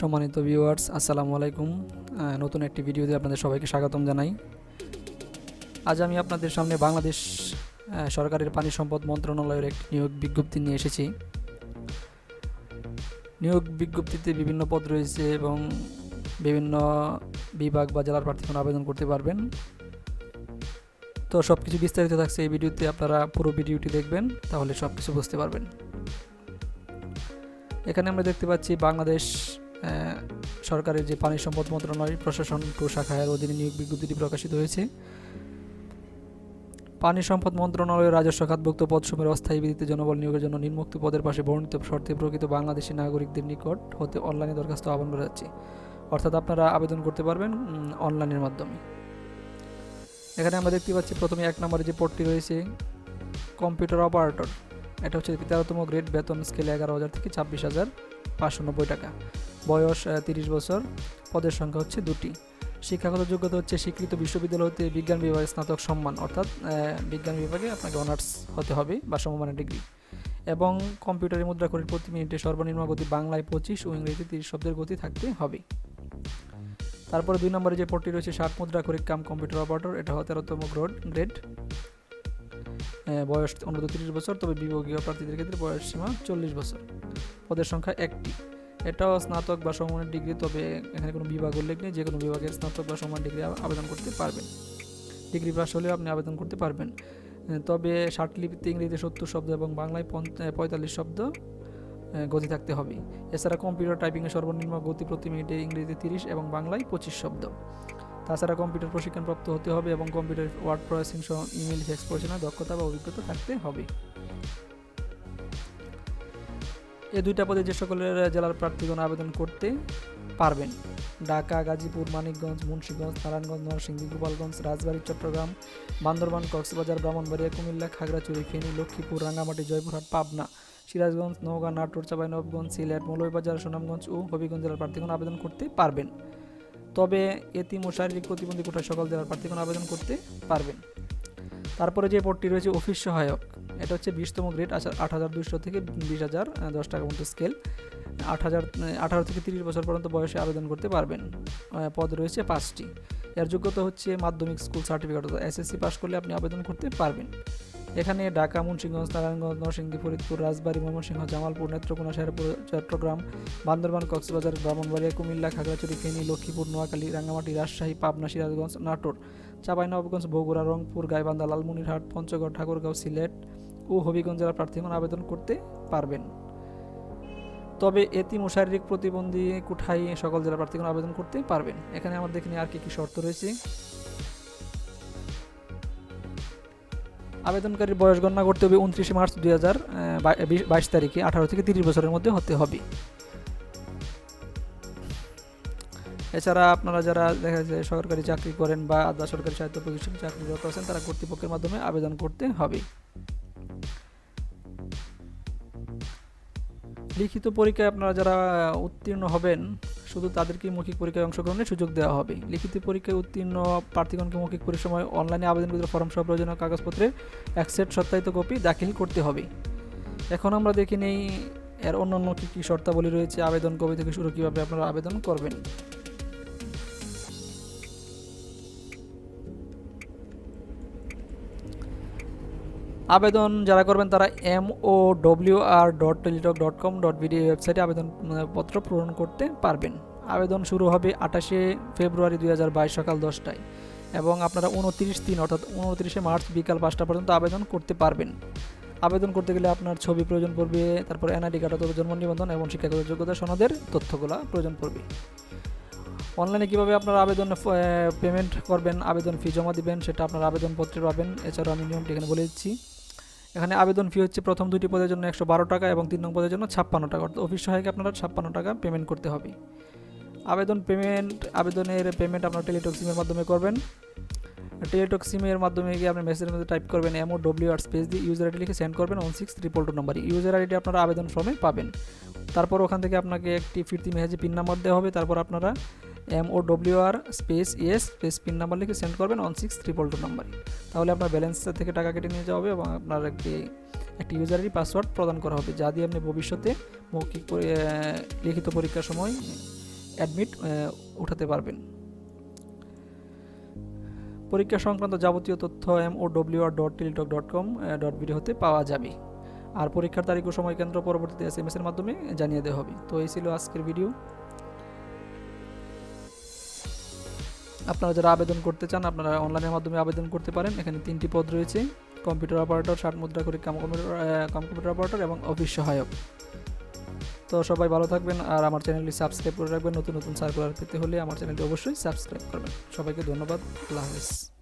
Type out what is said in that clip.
সম্মানিত ভিউয়ার্স আসসালামু আলাইকুম। নতুন একটি ভিডিওতে আপনাদের সবাইকে স্বাগতম জানাই। আজ আমি আপনাদের সামনে বাংলাদেশ সরকারের পানি সম্পদ মন্ত্রণালয়ের একটি নিয়োগ বিজ্ঞপ্তি নিয়ে এসেছি। নিয়োগ বিজ্ঞপ্তিতে বিভিন্ন পদ রয়েছে এবং বিভিন্ন বিভাগ বা জেলার প্রার্থীগণ আবেদন করতে পারবেন। তো সব কিছু বিস্তারিত থাকছে এই ভিডিওতে, আপনারা পুরো ভিডিওটি দেখবেন, তাহলে সব কিছু বুঝতে পারবেন। এখানে আমরা দেখতে পাচ্ছি বাংলাদেশ সরকারের যে পানি সম্পদ মন্ত্রণালয়, প্রশাসন টু শাখায়ের অধীনে নিয়োগ বিজ্ঞপ্তিটি প্রকাশিত হয়েছে। পানি সম্পদ মন্ত্রণালয়ের রাজস্ব খাতভুক্ত পদসমূহের অস্থায়ী ভিত্তিতে জনবল নিয়োগের জন্য নিম্নোক্ত পদের পাশে বর্ণিত শর্তে প্রকৃত বাংলাদেশি নাগরিকদের নিকট হতে অনলাইনে দরখাস্ত আহ্বান করা যাচ্ছে। অর্থাৎ আপনারা আবেদন করতে পারবেন অনলাইনের মাধ্যমে। এখানে আমরা দেখতে পাচ্ছি প্রথমে এক নম্বরে যে পদটি রয়েছে, কম্পিউটার অপারেটর। এটা হচ্ছে তেরোতম গ্রেড, বেতন স্কেলে এগারো হাজার থেকে ছাব্বিশ হাজার পাঁচশো নব্বই টাকা। বয়স তিরিশ বছর। পদের সংখ্যা হচ্ছে দুটি। শিক্ষাগত যোগ্যতা হচ্ছে স্বীকৃত বিশ্ববিদ্যালয় হতে বিজ্ঞান বিভাগে স্নাতক সম্মান, অর্থাৎ বিজ্ঞান বিভাগে আপনাকে অনার্স হতে হবে বা সমমানের ডিগ্রি। এবং কম্পিউটারে মুদ্রা করে প্রতি মিনিটে সর্বনিম্ন গতি বাংলায় পঁচিশ ও ইংরেজিতে তিরিশ শব্দের গতি থাকতে হবে। তারপরে দুই নম্বরে যে পদটি রয়েছে, ষাট মুদ্রা করে কাম কম্পিউটার অপারেটর, এটা তেরোতম গ্রোড গ্রেড। বয়স অন্তত তিরিশ বছর, তবে বিভাগীয় প্রার্থীদের ক্ষেত্রে বয়স সীমা চল্লিশ বছর। পদের সংখ্যা একটি। এটাও স্নাতক বা সমানের ডিগ্রি, তবে এখানে কোনো বিভাগ উল্লেখ নেই। যে কোনো বিভাগের স্নাতক বা সমান ডিগ্রি আবেদন করতে পারবেন। ডিগ্রি পাস হলেও আপনি আবেদন করতে পারবেন। তবে লিপিতে ইংরেজিতে সত্তর শব্দ এবং বাংলায় পঁয়তাল্লিশ শব্দ গতি থাকতে হবে। এছাড়া কম্পিউটার টাইপিংয়ের সর্বনিম্ন গতি প্রতি মিনিটে ইংরেজিতে তিরিশ এবং বাংলায় পঁচিশ শব্দ। তাছাড়া কম্পিউটার প্রশিক্ষণপ্রাপ্ত হতে হবে এবং কম্পিউটার ওয়ার্ড প্রসেসিং সহ ইমেল এক্সপ্রেশনের দক্ষতা বা অভিজ্ঞতা থাকতে হবে। এই দুইটা পদে যে সকলের জেলার প্রার্থীগণ আবেদন করতে পারবেন। ঢাকা, গাজীপুর, মানিকগঞ্জ, মুন্সীগঞ্জ, নারায়ণগঞ্জ, নরসিংদী, গোপালগঞ্জ, রাজবাড়ী, চট্টগ্রাম, বান্দরবান, কক্সবাজার, ব্রাহ্মণবাড়িয়া, কুমিল্লা, খাগড়াছড়ি ফেনী, লক্ষ্মীপুর, রাঙ্গামাটি, জয়পুরহাট, পাবনা, সিরাজগঞ্জ, নওগাঁ, নাটোর, চাঁপাইনবাবগঞ্জ, সিলেট, মৌলভীবাজার, সুনামগঞ্জ ও হবিগঞ্জ জেলার প্রার্থীগণ আবেদন করতে পারবেন। তবে এতিম ও শারীরিক প্রতিবন্ধী কোটায় সকল জেলার প্রার্থীগণ আবেদন করতে পারবেন। তারপরে যে পদটি রয়েছে, অফিস সহায়ক। এটা হচ্ছে বিশতম গ্রেড আট হাজার দুশো থেকে বিশ হাজার দশ টাকা পর্যন্ত স্কেল। আট হাজার আঠারো থেকে তিরিশ বছর পর্যন্ত বয়সে আবেদন করতে পারবেন। পদ রয়েছে পাঁচটি। এর যোগ্যতা হচ্ছে মাধ্যমিক স্কুল সার্টিফিকেট, অর্থাৎ এসএসসি পাস করলে আপনি আবেদন করতে পারবেন। এখানে ঢাকা, মুন্সিগঞ্জ, নারায়ণগঞ্জ, নরসিংদী, ফরিদপুর, রাজবাড়ী, ময়মনসিংহ, জামালপুর, নেত্রকোনা, শেরপুর, চট্টগ্রাম, বান্দরবান, কক্সবাজার, ব্রাহ্মণবাড়িয়া, কুমিল্লা, খাগড়াছড়ি, ফেনী, লক্ষ্মীপুর, নোয়াখালী, রাঙ্গামাটি, রাজশাহী, পাবনা, সিরাজগঞ্জ, নাটোর চাঁপাইনবাবগঞ্জ বগুড়া, রংপুর, গাইবান্ধা, লালমনিরহাট, পঞ্চগড়, ঠাকুরগাঁও, সিলেট ও হবিগঞ্জ জেলার প্রার্থীগণ আবেদন করতে পারবেন। তবে এতিম ও শারীরিক প্রতিবন্ধী কোঠায় সকল জেলার প্রার্থীগণ আবেদন করতে পারবেন। এখানে আমার দেখিনি আর কি কি শর্ত রয়েছে। আবেদনকারীর বয়স গণনা করতে হবে উনত্রিশে মার্চ দুই হাজার বাইশ তারিখে, আঠারো থেকে তিরিশ বছরের মধ্যে হতে হবে। এছাড়া আপনারা যারা দেখা যায় সরকারি চাকরি করেন বা আধা সরকারি সাহিত্য প্রতিষ্ঠানে চাকরিরত আছেন, তারা কর্তৃপক্ষের মাধ্যমে আবেদন করতে হবে। লিখিত পরীক্ষায় আপনারা যারা উত্তীর্ণ হবেন শুধু তাদেরকেই মৌখিক পরীক্ষায় অংশগ্রহণের সুযোগ দেওয়া হবে। লিখিত পরীক্ষায় উত্তীর্ণ প্রার্থীগণকে মৌখিক পরীক্ষার সময় অনলাইনে আবেদনকৃত ফর্ম সহ প্রয়োজনীয় কাগজপত্রের এক সেট সত্যায়িত কপি দাখিল করতে হবে। এখন আমরা দেখি নেই এর অন্যান্য কী কী শর্তাবলী রয়েছে, আবেদন কবে থেকে শুরু, কীভাবে আপনারা আবেদন করবেন। আবেদন যারা করবেন তারা M O W R dot Teletalk dot com dot BD ওয়েবসাইটে আবেদনপত্র পূরণ করতে পারবেন। আবেদন শুরু হবে আঠাশে ফেব্রুয়ারি দু হাজার বাইশ সকাল দশটায় এবং আপনারা উনত্রিশ তিন, অর্থাৎ উনত্রিশে মার্চ বিকাল পাঁচটা পর্যন্ত আবেদন করতে পারবেন। আবেদন করতে গেলে আপনার ছবি প্রয়োজন পড়বে, তারপর এনআইডি কার্ড অথবা জন্ম নিবন্ধন এবং শিক্ষাগত যোগ্যতা সনদের তথ্যগুলো প্রয়োজন পড়বে। অনলাইনে কীভাবে আপনারা আবেদন পেমেন্ট করবেন, আবেদন ফি জমা দিবেন, সেটা আপনার আবেদনপত্রে পাবেন। এছাড়াও আমি নিয়মটি এখানে বলে দিচ্ছি। এখানে আবেদন ফি হচ্ছে প্রথম দুটি পদের জন্য একশো বারো টাকা এবং তিন নং পদের জন্য ছাপ্পান্ন টাকা। অর্থাৎ অফিস সহায়কে আপনারা ছাপ্পান্ন টাকা পেমেন্ট করতে হবে। আবেদন পেমেন্ট আবেদনের পেমেন্ট আপনার টেলিটক সিমের মাধ্যমে করবেন। টেলিটক সিমের মাধ্যমে গিয়ে আপনি মেসেজের মধ্যে টাইপ করবেন এমও ডব্লিউ আর স্পেস দিয়ে ইউজার আইডি লিখে সেন্ড করবেন ওয়ান সিক্স ট্রিপল টু নাম্বারে ইউজার আইডি আপনারা আবেদন ফর্মে পাবেন। তারপর ওখান থেকে আপনাকে একটি ফিরতি মেসেজে পিন নাম্বার দেওয়া হবে। তারপর আপনারা M O W R space ES space pin number লিখে সেন্ড করবেন ওয়ান সিক্স ট্রিপল টু নাম্বারে তাহলে আপনার ব্যালেন্স থেকে টাকা কেটে নিয়ে যাওয়া হবে এবং আপনার একটি একটি ইউজার আইডি পাসওয়ার্ড প্রদান করা হবে। যা দিয়ে আপনি ভবিষ্যতে মৌখিক লিখিত পরীক্ষার সময় অ্যাডমিট উঠাতে পারবেন। পরীক্ষা সংক্রান্ত যাবতীয় তথ্য M O W R dot Teletalk dot com dot BD হতে পাওয়া যাবে। আর পরীক্ষার তারিখ ও সময় কেন্দ্র পরবর্তীতে এস এম এস এর মাধ্যমে জানিয়ে দেওয়া হবে। তো এই ছিল আজকের ভিডিও আপনারা যারা আবেদন করতে চান, আপনারা অনলাইনের মাধ্যমে আবেদন করতে পারেন। এখানে তিনটি পদ রয়েছে, কম্পিউটার অপারেটর, ষাট মুদ্রা করে কাম কম্পিউটার কম্পিউটার অপারেটর এবং অফিস সহায়ক। তো সবাই ভালো থাকবেন আর আমার চ্যানেলটি সাবস্ক্রাইব করে রাখবেন। নতুন নতুন সার্কুলার পেতে হলে আমার চ্যানেলটি অবশ্যই সাবস্ক্রাইব করবেন। সবাইকে ধন্যবাদ। আল্লাহ হাফিজ।